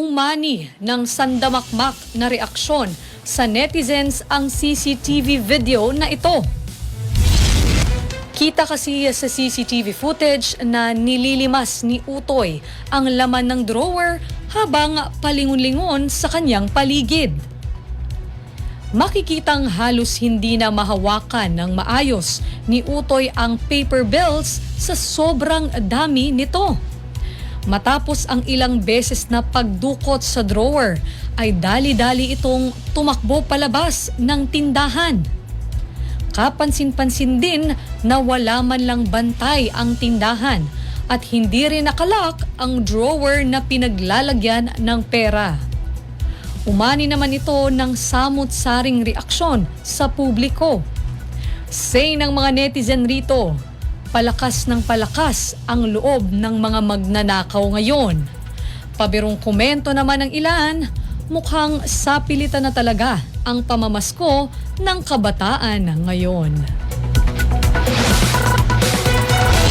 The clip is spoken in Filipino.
umani ng sandamakmak na reaksyon sa netizens ang CCTV video na ito. Kita kasi sa CCTV footage na nililimas ni Utoy ang laman ng drawer habang palingon-lingon sa kanyang paligid. Makikitang halos hindi na mahawakan ng maayos ni Utoy ang paper bills sa sobrang dami nito. Matapos ang ilang beses na pagdukot sa drawer, ay dali-dali itong tumakbo palabas ng tindahan. Kapansin-pansin din na wala man lang bantay ang tindahan at hindi rin nakalak ang drawer na pinaglalagyan ng pera. Umani naman ito ng samot-saring reaksyon sa publiko. Say ng mga netizen rito, palakas ng palakas ang loob ng mga magnanakaw ngayon. Pabirong komento naman ng ilan, mukhang sapilitan na talaga ang pamamasko ng kabataan ngayon.